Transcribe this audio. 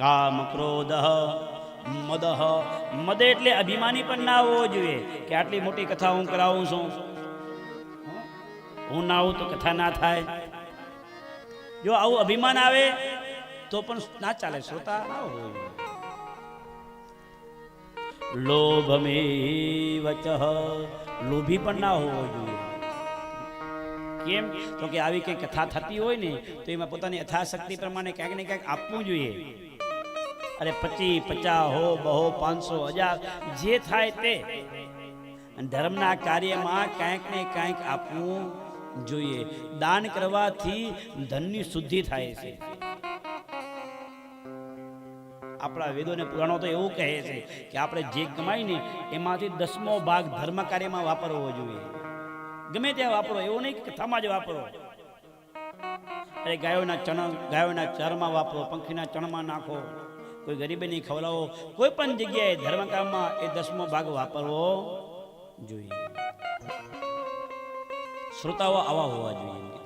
કામ ક્રોધ મદહ મદ એટલે અભિમાની પણ ના હોવો જોઈએ કે આટલી મોટી કથા હું કરાવું છું. હું ના આવું તો કથા ના થાય. જો આવું અભિમાન આવે તો પણ ના ચાલે, શ્રોતા ના હોય લોભમે વચ. લોભી પણ ના હોવો જોઈએ. કેમ? તો કે આવી કઈ કથા થતી હોય ને, તો એમાં પોતાની યથાશક્તિ પ્રમાણે ક્યાંક ને ક્યાંક આપવું જોઈએ. અરે પચી પચાસ હો, બહો પાંચસો હજાર, જે થાય તે. ધર્મના કાર્યમાં કાંઈક ને કાંઈક આપવું જોઈએ. દાન કરવાથી ધનની શુદ્ધિ થાય છે. આપણા વેદો અને પુરાણો તો એવું કહે છે કે આપણે જે કમાઈ ને એમાંથી દસમો ભાગ ધર્મ કાર્યમાં વાપરવો જોઈએ. ગમે ત્યાં વાપરો, એવું નહીં કથામાં જ વાપરો. અરે ગાયોના ચણ, ગાયોના ચરમાં વાપરો, પંખીના ચણમાં નાખો. કોઈ ગરીબીને ખવડાવો, કોઈ પણ જગ્યાએ ધર્મ કામમાં એ દસમો ભાગ વાપરવો જોઈએ. શ્રોતાઓ આવા હોવા જોઈએ.